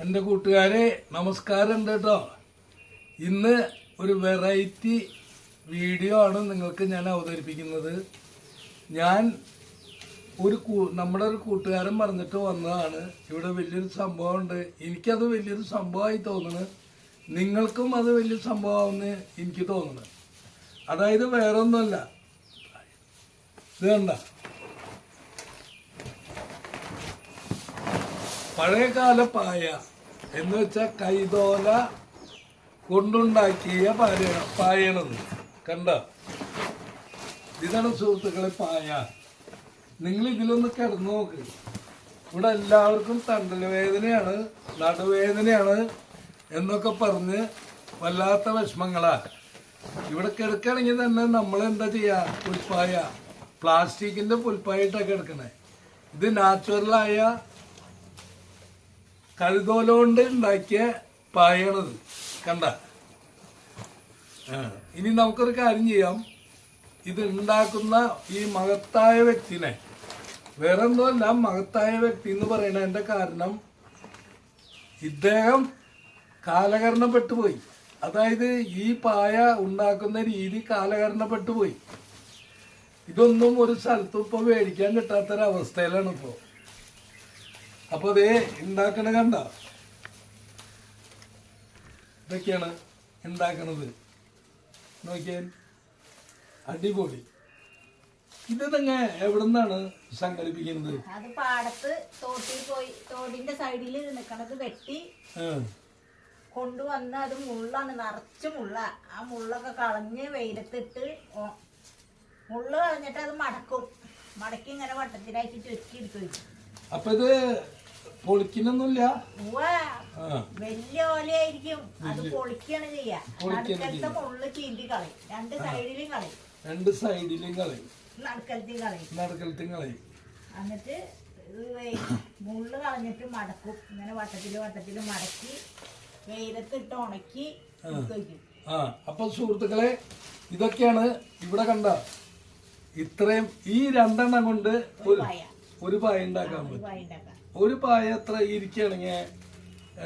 എന്റെ കൂട്ടുകാരെ നമസ്കാരം ഉണ്ട് കേട്ടോ ഇന്ന് ഒരു വെറൈറ്റി വീഡിയോ ആണ് നിങ്ങൾക്ക് ഞാൻ അവതരിപ്പിക്കുന്നത്. ഞാൻ ഒരു നമ്മുടെ ഒരു കൂട്ടുകാരൻ പറഞ്ഞിട്ട് വന്നതാണ്. ഇവിടെ വലിയൊരു സംഭവമുണ്ട്. എനിക്കത് വലിയൊരു സംഭവമായി തോന്നുന്നു. നിങ്ങൾക്കും അത് വലിയ സംഭവമാണെന്ന് എനിക്ക് തോന്നുന്നു. അതായത് വേറൊന്നുമല്ല. ഇത് കണ്ട? പഴയകാല പായ എന്ന് വെച്ചാൽ കൈതോല കൊണ്ടുണ്ടാക്കിയ പായ പായണത് കണ്ട? ഇതാണ് സുഹൃത്തുക്കളെ പായ. നിങ്ങൾ ഇതിലൊന്ന് കിടന്നു നോക്ക്. ഇവിടെ എല്ലാവർക്കും തണ്ടൽ വേദനയാണ് നടുവേദനയാണ് എന്നൊക്കെ പറഞ്ഞ് വല്ലാത്ത വിഷമങ്ങളാ. ഇവിടെ കിടക്കുകയാണെങ്കിൽ തന്നെ നമ്മൾ എന്താ ചെയ്യാ? പുൽപ്പായ. പ്ലാസ്റ്റിക്കിന്റെ പുൽപ്പായിട്ടാണ് കിടക്കണേ. ഇത് നാച്ചുറലായ കഴുതോല കൊണ്ട് ഉണ്ടാക്കിയ പായണത്. കണ്ട? ഇനി നമുക്കൊരു കാര്യം ചെയ്യാം. ഇത് ഉണ്ടാക്കുന്ന ഈ മഹത്തായ വ്യക്തിനെ വേറെ ഒന്നുമല്ല മഹത്തായ വ്യക്തി എന്ന് പറയണതിന്റെ കാരണം ഇദ്ദേഹം കാലകരണപ്പെട്ടു പോയി അതായത് ഈ പായ ഉണ്ടാക്കുന്ന രീതി കാലകരണപ്പെട്ടു പോയി ഇതൊന്നും ഒരു സ്ഥലത്തും ഇപ്പൊ മേടിക്കാൻ കിട്ടാത്തൊരവസ്ഥയിലാണ് ഇപ്പോ. അപ്പൊ അതേ ഉണ്ടാക്കണ കണ്ട? ഇതൊക്കെയാണ് ഉണ്ടാക്കണത് നോക്കിയാൽ അടിപൊളി. ഇത് തന്നെ എവിടുന്നാണ് സംഘടിപ്പിക്കുന്നത്? അത് പാടത്ത് തോട്ടിൽ പോയി തോടിന്റെ സൈഡിൽ നിൽക്കണത് വെട്ടി കൊണ്ടുവന്ന് അത് മുള്ളാണ് നിറച്ച് മുള്ള. ആ മുള്ളൊക്കെ കളഞ്ഞ് വെയിലത്തിട്ട് മുള്ള കളഞ്ഞിട്ട് അത് മടക്കും. മടക്കി ഇങ്ങനെ വട്ടത്തിലാക്കി ചുരുക്കി എടുത്തു അപ്പൊ ഇത് പൊളിക്കുന്നൊന്നുമില്ല ഉവ്വ. വലിയ ഓലയായിരിക്കും. അത് പൊളിക്കാണ് ചെയ്യാ. പൊളിക്കാണ് നടുക്കലത്തെ മുള്ള് ചീന്തി കളയും. രണ്ട് സൈഡിലും കളയും. രണ്ട് സൈഡിലും കളയും. നടുക്കലത്തിൽ കളയും. നടുക്കലത്തും കളയും. എന്നിട്ട് മുള്ള് കളഞ്ഞിട്ട് മടക്കും. ഇങ്ങനെ വട്ടത്തിൽ വട്ടത്തിൽ മടക്കി വെയിലത്തിട്ട് ഉണക്കി ആ. അപ്പൊ സുഹൃത്തുക്കളെ ഇതൊക്കെയാണ് ഇവിടെ കണ്ട ഇത്രയും ഈ രണ്ടെണ്ണം കൊണ്ട് ഒരു പായ. ഉണ്ടാക്കാൻ പറ്റും. ഒരു പായ എത്ര ഇരിക്കുകയാണെങ്കിൽ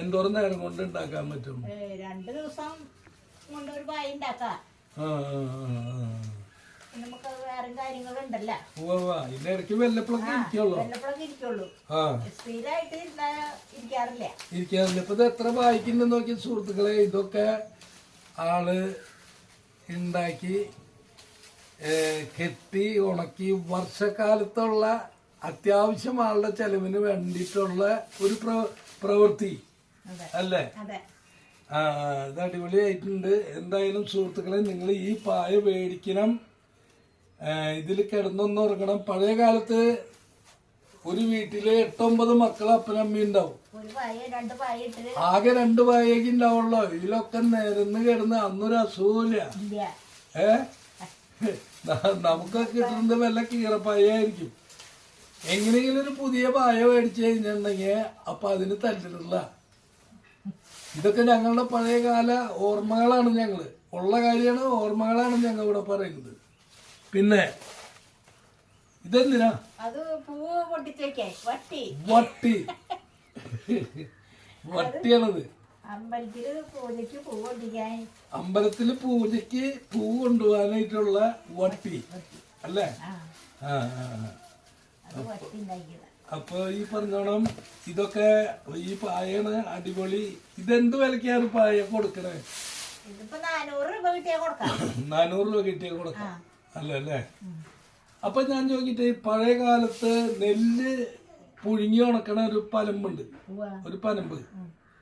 എന്തോരം നേരം കൊണ്ട് ഉണ്ടാക്കാൻ പറ്റും? രണ്ട് ദിവസം കൊണ്ട് ഒരു പായ ഉണ്ടാക്കാം. നമുക്ക് വേറെ കാര്യങ്ങളുണ്ടല്ലോ. ഇരിക്കുള്ളൂ. ഇരിക്കുള്ളൂ. സ്ഥിരമായിട്ട് ഇരിക്കാറില്ല. ഇരിക്കാറില്ല. ഇപ്പൊ ഇത് എത്ര വായിക്കുന്നു നോക്കി സുഹൃത്തുക്കളെ? ഇതൊക്കെ ആൾ ഉണ്ടാക്കി കെട്ടി ഉണക്കി വർഷക്കാലത്തുള്ള അത്യാവശ്യം ആളുടെ ചെലവിന് വേണ്ടിയിട്ടുള്ള ഒരു പ്ര- പ്രവൃത്തി. അല്ലേ? ഇത് അടിപൊളിയായിട്ടുണ്ട്. എന്തായാലും സുഹൃത്തുക്കളെ നിങ്ങൾ ഈ പായ മേടിക്കണം. ഇതിൽ കിടന്നൊന്ന് ഉറങ്ങണം. പഴയ കാലത്ത് ഒരു വീട്ടിൽ എട്ടൊമ്പത് മക്കൾ അപ്പനമ്മ ഉണ്ടാവും. ആകെ രണ്ട് പായക്ക് ഉണ്ടാവുള്ളൂ. ഇതിലൊക്കെ നിരന്ന് കിടന്ന് അന്നൊരു അസുഖമില്ല ഏ? നമുക്കൊക്കെ കിട്ടുന്നത് വല്ല കീറപ്പായായിരിക്കും എങ്ങനെയെങ്കിലും ഒരു പുതിയ പായ മേടിച്ചു കഴിഞ്ഞിട്ടുണ്ടെങ്കിൽ അപ്പൊ അതിന് തല്ലിടില്ല ഇതൊക്കെ ഞങ്ങളുടെ പഴയകാല ഓർമ്മകളാണ് ഞങ്ങൾ ഉള്ള കാര്യമാണ് ഓർമ്മകളാണ് ഞങ്ങൾ ഇവിടെ പറയുന്നത്. പിന്നെ ഇതെന്തിനാ? വട്ടി. വട്ടി. വട്ടിയാണത്. അമ്പലത്തിൽ പൂജക്ക് പൂ കൊണ്ടുപോകാനായിട്ടുള്ള വട്ടി. അല്ലേ? ആ ആ. അപ്പൊ ഈ പറഞ്ഞോണം ഇതൊക്കെ ഈ പായാണ് അടിപൊളി. ഇതെന്ത് വിലക്കാണ് പായ കൊടുക്കണേ? നാനൂറ് രൂപ കിട്ടിയാ കൊടുക്കാം. നാനൂറ് രൂപ കിട്ടിയ കൊടുക്കാം. അല്ല അല്ലേ അപ്പൊ ഞാൻ ചോദിക്കട്ടെ പഴയ കാലത്ത് നെല്ല് പുഴുങ്ങി ഉണക്കണ ഒരു പനമ്പുണ്ട് ഒരു പനമ്പ്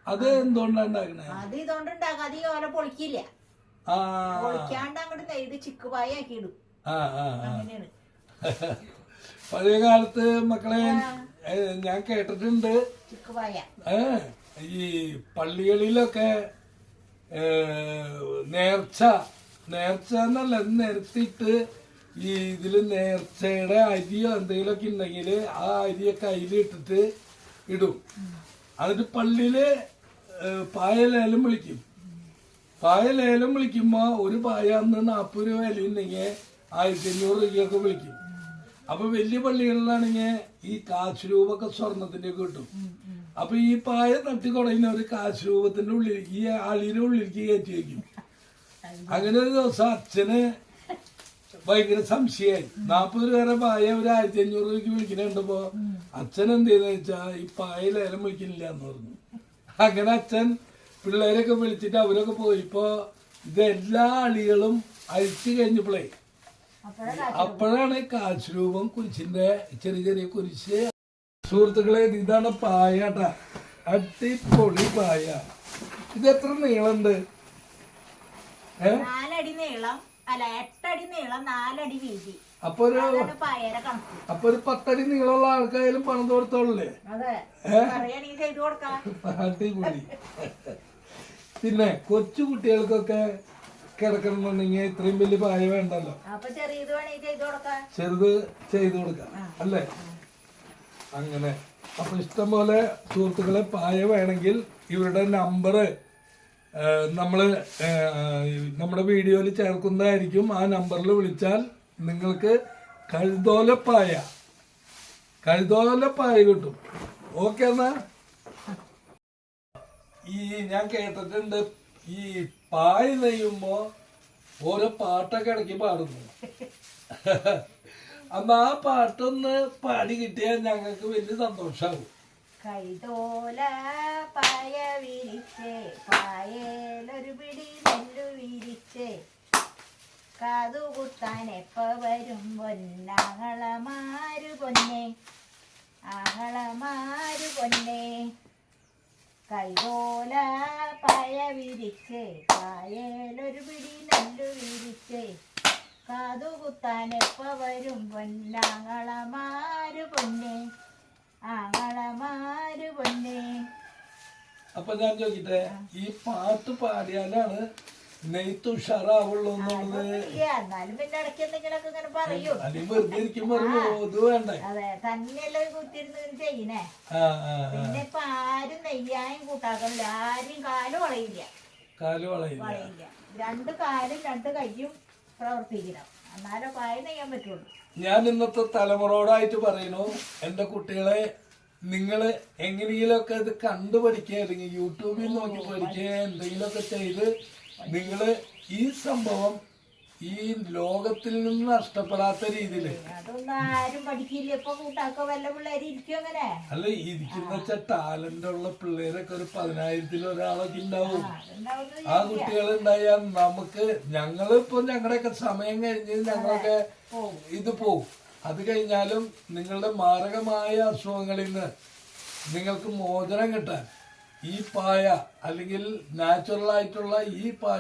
അത് എന്തുകൊണ്ടാണ് ഉണ്ടാക്കണേ? അത് ഇതുകൊണ്ട് ഉണ്ടാക്കാം അത് ഈ ഓല പൊളിക്കില്ല. ആ. പൊളിക്കാണ്ട് അങ്ങോട്ട് നെയ്ത് ചിക്കുപായ അങ്ങനെയാണ്. പഴയ കാലത്ത് മക്കളെ ഞാൻ കേട്ടിട്ടുണ്ട്. ഈ പള്ളികളിലൊക്കെ നേർച്ച നേർച്ച എന്നല്ല നിരത്തിയിട്ട് ഈ ഇതിൽ നേർച്ചയുടെ അരിയോ എന്തെങ്കിലുമൊക്കെ ഉണ്ടെങ്കിൽ ആ അരിയൊക്കെ അതിലിട്ടിട്ട് ഇടും. എന്നിട്ട് പള്ളിയിൽ പായ പായലേലം വിളിക്കും. പായലേലം വിളിക്കുമ്പോ ഒരു പായ അന്ന് നാൽപ്പത് രൂപ വില ഉണ്ടെങ്കിൽ ആയിരത്തി അഞ്ഞൂറ് രൂപയൊക്കെ വിളിക്കും. അപ്പൊ വലിയ പള്ളികളിലാണെങ്കിൽ ഈ കാശ് രൂപ ഒക്കെ സ്വർണത്തിന്റെ കിട്ടും അപ്പൊ ഈ പായ തട്ടി ഒരു കാശ് രൂപത്തിന്റെ ഉള്ളിൽ ഈ അളിയുടെ ഉള്ളിലേക്ക് കയറ്റി വയ്ക്കും. അങ്ങനെ ഒരു ദിവസം അച്ഛന് ഭയങ്കര സംശയമായി. നാപ്പത് രൂപ പായ ഒരു ആയിരത്തി അഞ്ഞൂറ് രൂപയ്ക്ക് വിളിക്കണ കണ്ടപ്പോ അച്ഛൻ എന്ത് ചെയ്തെന്ന് വെച്ചാ ഈ പായ ലേലം വിളിക്കുന്നില്ല എന്ന് പറഞ്ഞു. അങ്ങനെ അച്ഛൻ പിള്ളേരൊക്കെ വിളിച്ചിട്ട് അവരൊക്കെ പോയിപ്പോ ഇതെല്ലാ അളികളും അഴിച്ചു കഴിഞ്ഞപ്പോഴേ അപ്പോഴാണ് കാശ് രൂപം. കുരിശിന്റെ ചെറിയ ചെറിയ കുരിശ്. സുഹൃത്തുക്കളെ ഇതാണ് പായട്ടാ അടിപൊളി പായ. ഇത് എത്ര നീളണ്ട്? നാലടി നീളം അല്ല എട്ടടി നീളം നാലടി വീതി. അപ്പൊ ഒരു അപ്പൊ ഒരു പത്തടി നീളമുള്ള ആൾക്കായാലും പണം തോർത്തോളേ അതെ. പറയുകയാണെങ്കിൽ ചെയ്തു കൊടുക്കാം. അടിപൊളി. പിന്നെ കൊച്ചു കുട്ടികൾക്കൊക്കെ കിടക്കണമെന്നുണ്ടെങ്കിൽ ഇത്രയും വലിയ പായ വേണ്ടല്ലോ. ചെറുത് ചെയ്തു കൊടുക്കാം അല്ലേ? അങ്ങനെ. അപ്പൊ ഇഷ്ടം പോലെ സുഹൃത്തുക്കളെ പായ വേണമെങ്കിൽ ഇവരുടെ നമ്പർ നമ്മൾ നമ്മുടെ വീഡിയോയിൽ ചേർക്കുന്നതായിരിക്കും. ആ നമ്പറിൽ വിളിച്ചാൽ നിങ്ങൾക്ക് കഴുതോലപ്പായ കഴുതോലപ്പായ കിട്ടും. ഓക്കെ എന്നാ? ഈ ഞാൻ കേട്ടിട്ടുണ്ട് ഈ പായ നെയ്യുമ്പോ ഓരോ പാട്ടൊക്കെ ഇടയ്ക്ക് പാടുന്നു. അന്ന് ആ പാട്ടൊന്ന് പാടി കിട്ടിയാൽ ഞങ്ങൾക്ക് വലിയ സന്തോഷാവും. കൈതോല പായ വിരിച്ചേ പായേലൊരു പിടി നെല്ലു വിരിച്ചേ. കാതു കുത്താൻ എപ്പ വരും പൊന്നാങ്ങളമാരു പൊന്നെ ആങ്ങളമാരു പൊന്നെ. കൈതോല പായ വിരിച്ച് പായേലൊരു പിടി നെല്ലു വിരിച്ച്. കാതുകുത്താൻ എപ്പ വരും പൊന്നാങ്ങളമാരു പൊന്നെ ആങ്ങളമാരു പൊന്നെ. അപ്പൊ ഞാൻ ചോദിക്കട്ടെ ഈ പാട്ട് പാടിയാലാണ് നെയ്ത്ത് ഉഷാറാവുള്ളൂ എന്നുള്ളത് ഇല്ല, എന്നാലും പിന്നെ ഇടയ്ക്ക് എന്തെങ്കിലുമൊക്കെ ഇങ്ങനെ പറയൂ. അല്ലെങ്കിൽ വെറുതെ ഇരിക്കുമ്പോ ഇത് വേണ്ടേ? അതെ തന്നെയല്ലേ കുത്തിരുന്ന് ഇങ്ങനെ ചെയ്യണേ. ആ ആ ആ. പിന്നെ ഇപ്പൊ ആരും നെയ്യായും കൂട്ടാക്കണില്ല ആരും കാലും വളയില്ല. കാൽ വളയില്ല. രണ്ട് കാലും രണ്ട് പ്രവർത്തിക്കണം. എന്നാലേ പായ നെയ്യാൻ പറ്റുള്ളൂ. ഞാൻ ഇന്നത്തെ തലമുറയോടായിട്ട് പറയുന്നു എന്റെ കുട്ടികളെ നിങ്ങൾ എങ്ങനെയെങ്കിലുമൊക്കെ ഇത് കണ്ടു പഠിക്കുക അല്ലെങ്കിൽ യൂട്യൂബിൽ നോക്കി പഠിക്കുക എന്തെങ്കിലുമൊക്കെ ചെയ്ത് നിങ്ങൾ ഈ സംഭവം ഈ ലോകത്തിൽ നിന്ന് നഷ്ടപ്പെടാത്ത രീതിയിൽ അങ്ങനെ? അല്ല ഇരിക്കുന്ന വെച്ചാൽ ടാലന്റ് ഉള്ള പിള്ളേരൊക്കെ ഒരു പതിനായിരത്തിൽ ഒരാളൊക്കെ ഉണ്ടാവും. ആ കുട്ടികൾ ഉണ്ടായാൽ നമുക്ക് ഞങ്ങളിപ്പോ ഞങ്ങളുടെയൊക്കെ സമയം കഴിഞ്ഞ് ഞങ്ങളൊക്കെ ഇത് പോവും. അത് കഴിഞ്ഞാലും നിങ്ങളുടെ മാരകമായ അസുഖങ്ങളിൽ നിന്ന് നിങ്ങൾക്ക് മോചനം കിട്ടാൻ ഈ പായ അല്ലെങ്കിൽ നാച്ചുറൽ ആയിട്ടുള്ള ഈ പായ